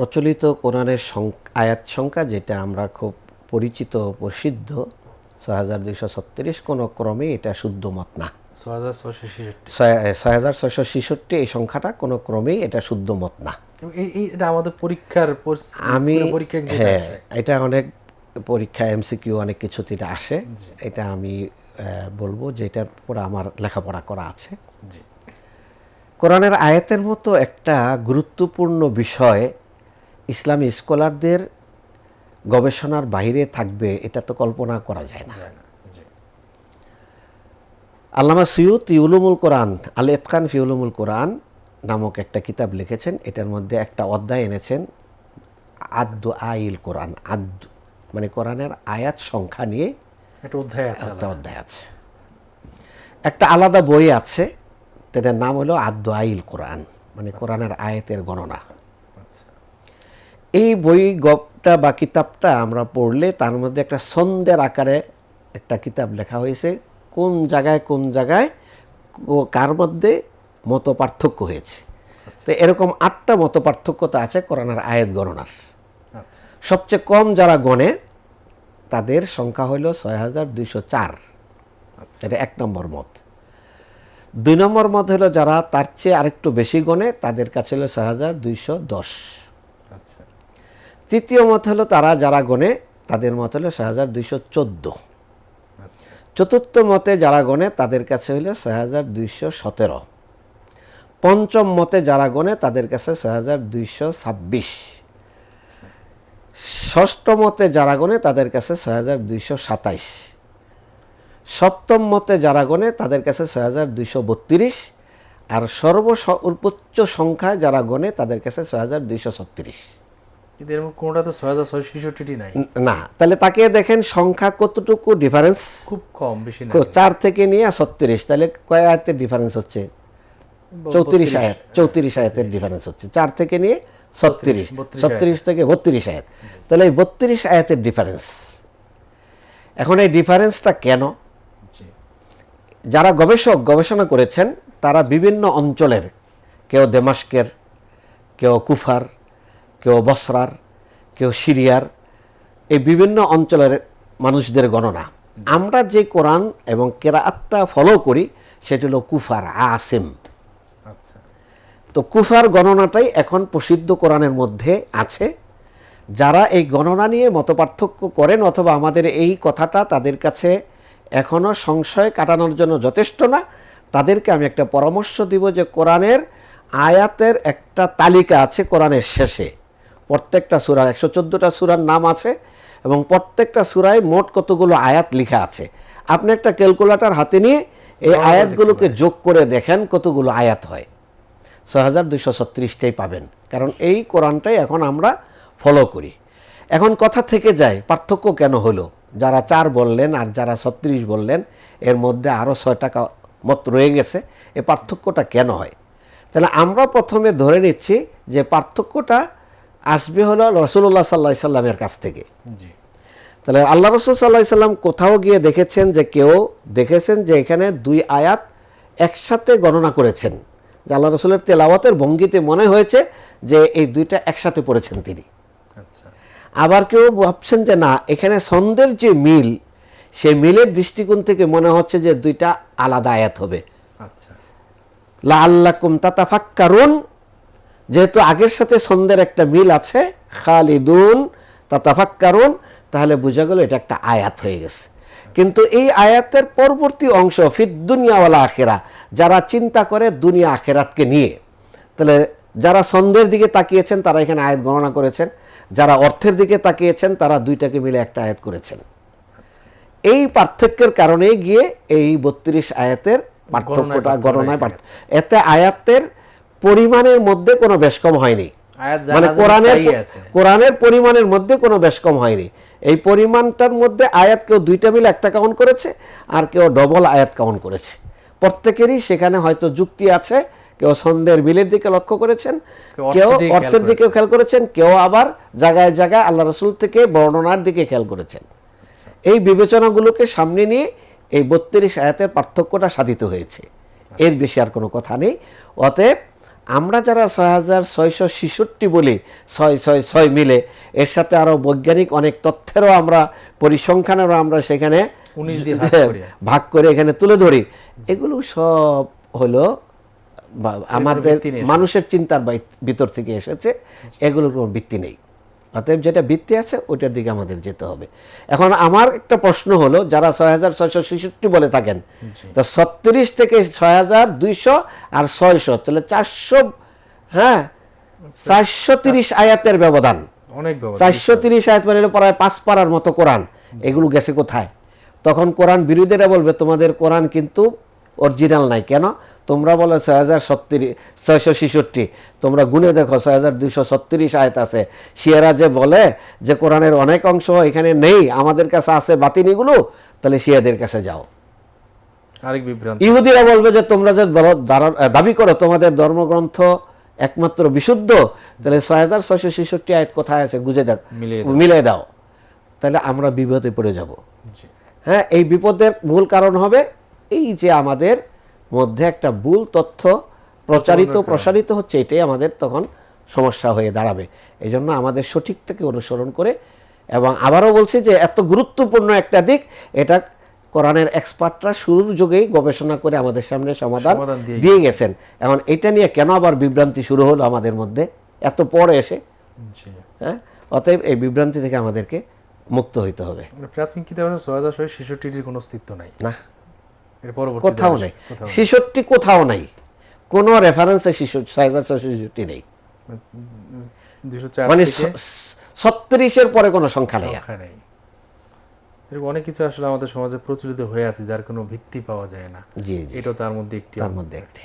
প্রচলিত কোরআনের আয়াত সংখ্যা যেটা আমরা খুব পরিচিত প্রসিদ্ধ ছয় হাজার দুইশো ছত্রিশ কোনো ক্রমে এটা শুদ্ধ মত না। ছয় হাজার ছয়শো ছেষট্টি। এই সংখ্যাটা কোনো ক্রমেই এটা শুদ্ধ মত না। এটা আমাদের পরীক্ষার আমি পরীক্ষা হ্যাঁ এটা অনেক পরীক্ষা এমসিকিউ অনেক কিছুতে এটা আসে। এটা আমি বলব যে এটার উপরে আমার লেখাপড়া করা আছে। কোরআনের আয়াতের মতো একটা গুরুত্বপূর্ণ বিষয় ইসলামী স্কলারদের গবেষণার বাইরে থাকবে এটা তো কল্পনা করা যায় না। আল্লামা সৈয়দ ইউলুমুল কোরআন আল এতকান ফি উলুমুল কোরআন নামক একটা কিতাব লিখেছেন। এটার মধ্যে একটা অধ্যায় এনেছেন আদ্য আইল কোরআন আদ্য মানে কোরআনের আয়াত সংখ্যা নিয়ে একটা অধ্যায় আছে একটা অধ্যায় আছে। একটা আলাদা বই আছে যেটার নাম হলো আদ্য আইল কোরআন মানে কোরআনের আয়াতের গণনা। আচ্ছা এই বই গপটা বা কিতাবটা আমরা পড়লে তার মধ্যে একটা ছন্দের আকারে একটা কিতাব লেখা হয়েছে কোন জায়গায় কোন জায়গায় কার মধ্যে মত পার্থক্য হয়েছে তো এরকম আটটা মত পার্থক্যতা আছে করোনার আয়াত গণনার। আচ্ছা। সবচেয়ে কম যারা গণে তাদের সংখ্যা হইল ছয় হাজার দুইশো চার। আচ্ছা। এটা এক নম্বর মত। দুই নম্বর মত হলো যারা তার চেয়ে আরেকটু বেশি গণে তাদের কাছে হলো ছয় হাজার দুইশো দশ। আচ্ছা। তৃতীয় মত হলো তারা যারা গণে, তাদের মত হলো ছয় হাজার দুইশো চোদ্দ। চতুর্থ মতে যারা গণে, তাদের কাছে হইল ছয় হাজার দুইশো সতেরো। পঞ্চম মতে যারা গণে, তাদের কাছে ছয় হাজার দুইশো ছাব্বিশ। ষষ্ঠ মতে যারা গণে, তাদের কাছে ছয় হাজার দুইশো সাতাইশ। সপ্তম মতে যারা গণে, তাদের কাছে ছয় হাজার দুইশো বত্রিশ। আর সর্বোচ্চ সংখ্যায় যারা গণে, তাদের কাছে ছয় হাজার দুইশো ছত্রিশ। কিন্তু এর মধ্যে কোনোটা তো ছয় হাজার ছয়শো ছেষট্টিটি নাই। না তাহলে তাকে দেখেন সংখ্যা কতটুকু ডিফারেন্স খুব কম বেশি না চার থেকে নিয়ে ছত্রিশ তাহলে কয় আয়াতের ডিফারেন্স হচ্ছে? চৌত্রিশ আয়াত চৌত্রিশ আয়াতের ডিফারেন্স হচ্ছে। চার থেকে নিয়ে ছত্রিশ ছত্রিশ থেকে বত্রিশ আয়াত। তাহলে এই বত্রিশ আয়াতের ডিফারেন্স এখন এই ডিফারেন্সটা কেন? যারা গবেষক গবেষণা করেছেন তারা বিভিন্ন অঞ্চলের কেউ দেমাস্কের কেউ কুফার কেউ বসরার কেউ সিরিয়ার এই বিভিন্ন অঞ্চলের মানুষদের গণনা। আমরা যে কোরআন এবং কেরাতটা ফলো করি সেটি হলো কুফার আসিম। আচ্ছা। তো কুফার গণনাটাই এখন প্রসিদ্ধ কোরআনের মধ্যে আছে। যারা এই গণনা নিয়ে মতপার্থক্য করেন অথবা আমাদের এই কথাটা তাদের কাছে এখনও সংশয় কাটানোর জন্য যথেষ্ট না তাদেরকে আমি একটা পরামর্শ দিব যে কোরআনের আয়াতের একটা তালিকা আছে কোরআনের শেষে। প্রত্যেকটা সুরার একশো চোদ্দোটা সুরার নাম আছে এবং প্রত্যেকটা সুরায় মোট কতগুলো আয়াত লেখা আছে। আপনি একটা ক্যালকুলেটার হাতে নিয়ে এই আয়াতগুলোকে যোগ করে দেখেন কতগুলো আয়াত হয়। ছয় হাজার দুইশো ছত্রিশটাই পাবেন। কারণ এই কোরআনটাই এখন আমরা ফলো করি। এখন কথা থেকে যায় পার্থক্য কেন হলো? যারা চার বললেন আর যারা ছত্রিশ বললেন এর মধ্যে আরও ছয় টাকা মত রয়ে গেছে এই পার্থক্যটা কেন হয়? তাহলে আমরা প্রথমে ধরে নিচ্ছি যে পার্থক্যটা আসবে হলো রসুল্লাহ সাল্লাহ সাল্লামের কাছ থেকে। তাহলে আল্লাহ রসুল সাল্লাহ সাল্লাম কোথাও গিয়ে দেখেছেন যে কেউ দেখেছেন যে এখানে দুই আয়াত একসাথে গণনা করেছেন যে আল্লাহ রসুলের তেলাওয়াতের ভঙ্গিতে মনে হয়েছে যে এই দুইটা একসাথে পড়েছেন তিনি। আচ্ছা। আবার কেউ ভাবছেন যে না এখানে ছন্দের যে মিল সেই মিলের দৃষ্টিকোণ থেকে মনে হচ্ছে যে দুইটা আলাদা আয়াত হবে। আচ্ছা। লা আল্লাকুম তাতাফাক্কারুন যেহেতু আগের সাথে ছন্দের একটা মিল আছে খালিদুন তাতাফাক্কারুন তাহলে বোঝা গেল এটা একটা আয়াত হয়ে গেছে। কিন্তু এই আয়াতের পরবর্তী অংশ ফিদ দুনিয়াওয়ালা আখেরা যারা চিন্তা করে দুনিয়া আখেরাতকে নিয়ে। তাহলে যারা ছন্দের দিকে তাকিয়েছেন তারা এখানে আয়াত গণনা করেছেন। যারা অর্থের দিকে তাকিয়েছেন তারা দুইটাকে মিলে একটা আয়াত করেছেন। এই পার্থক্যের কারণে গিয়ে এই বত্রিশ আয়াতের পার্থক্যটা গণনায় এতে আয়াতের পরিমাণের মধ্যে কোনো বেশ কম হয়নি। মানে কোরআনের কোরআনের পরিমাণের মধ্যে কোনো বেশ কম হয়নি। এই পরিমাণটার মধ্যে আয়াত কেউ দুইটা মিলে একটা কাউন্ট করেছে আর কেউ ডবল আয়াত কাউন্ট করেছে। প্রত্যেকেরই সেখানে হয়তো যুক্তি আছে কেউ ছন্দের মিলের দিকে লক্ষ্য করেছেন কেউ অর্থের দিকে খেয়াল করেছেন কেউ আবার জায়গায় জায়গায় আল্লাহ রসুল থেকে বর্ণনার দিকে খেয়াল করেছেন। এই বিবেচনাগুলোকে সামনে নিয়ে এই বত্রিশ আয়াতের পার্থক্যটা সাধিত হয়েছে। এর বেশি আর কোনো কথা নেই। অতএব আমরা যারা ছয় হাজার ছয়শো ছেষট্টি বলি ছয় ছয় ছয় মিলে এর সাথে আরও বৈজ্ঞানিক অনেক তথ্যেরও আমরা পরিসংখ্যানেরও আমরা সেখানে 19 দিয়ে ভাগ করে। এখানে তুলে ধরি। এগুলো সব হলো আমাদের। মানুষের চিন্তার ভিতর থেকে এসেছে। এগুলোর কোনো ভিত্তি নেই। অতএব যেটা ভিত্তি আছে ওইটার দিকে আমাদের যেতে হবে। এখন আমার একটা প্রশ্ন হলো যারা ছয় হাজার ছয়শো ছেষট্টি বলে থাকেন তো ছত্রিশ থেকে ছয় হাজার দুইশো আর ছয়শো তাহলে চারশো হ্যাঁ চারশো তিরিশ আয়াতের ব্যবধান। অনেক চারশো তিরিশ আয়াত মানে প্রায় পাঁচ পাড়ার মতো কোরআন। এগুলো গেছে কোথায়? তখন কোরআন বিরোধীরা বলবে তোমাদের কোরআন কিন্তু অরিজিনাল নাই। কেন? তোমরা বলো ছয় হাজার সত্তিরিশ ছয়শো ছেষট্টি। তোমরা গুনে দেখো ছয় হাজার দুইশো ছত্রিশ আয়াত আছে। শিয়ারা যে বলে যে কোরআনের অনেক অংশ এখানে নেই আমাদের কাছে আছে বাতিনিগুলো তাহলে শিয়াদের কাছে যাও। আরেক বিভ্রান্তি। ইহুদিরা বলবে যে তোমরা যে বলো- দাবি করো তোমাদের ধর্মগ্রন্থ একমাত্র বিশুদ্ধ তাহলে ছয় হাজার ছয়শো ছেষট্টি আয়াত কোথায় আছে গুজে দেখ মিলিয়ে দাও। তাহলে আমরা বিপদে পড়ে যাব। হ্যাঁ এই বিপদের মূল কারণ হবে এই যে আমাদের মধ্যে একটা ভুল তথ্য প্রচারিত প্রসারিত হচ্ছে এটাই আমাদের তখন সমস্যা হয়ে দাঁড়াবে। এই জন্য আমাদের সঠিকটাকে অনুসরণ করে এবং আবারও বলছি যে এত গুরুত্বপূর্ণ একটা দিক এটা কোরআনের এক্সপার্টরা শুরুর যুগেই গবেষণা করে আমাদের সামনে সমাধান দিয়ে গেছেন। এখন এটা নিয়ে কেন আবার বিভ্রান্তি শুরু হলো আমাদের মধ্যে? এত পরে এসে হ্যাঁ? অতএব এই বিভ্রান্তি থেকে আমাদেরকে মুক্ত হইতে হবে। প্রাচীন কিতাবে ছয় হাজার ছেষট্টিটির কোনো অস্তিত্ব নাই। না। কোথাও নেই। ছেষট্টি কোথাও নাই। কোনো রেফারেন্সে শিশু সাইজার শিশুটি ছেষট্টি নেই মানে ছত্রিশের পরে কোনো সংখ্যা নেই। এরকম অনেক কিছু আসলে আমাদের সমাজে প্রচলিত হয়ে আছে যার কোনো ভিত্তি পাওয়া যায় না। জি জি। এটা তার মধ্যে একটি তার মধ্যে একটি।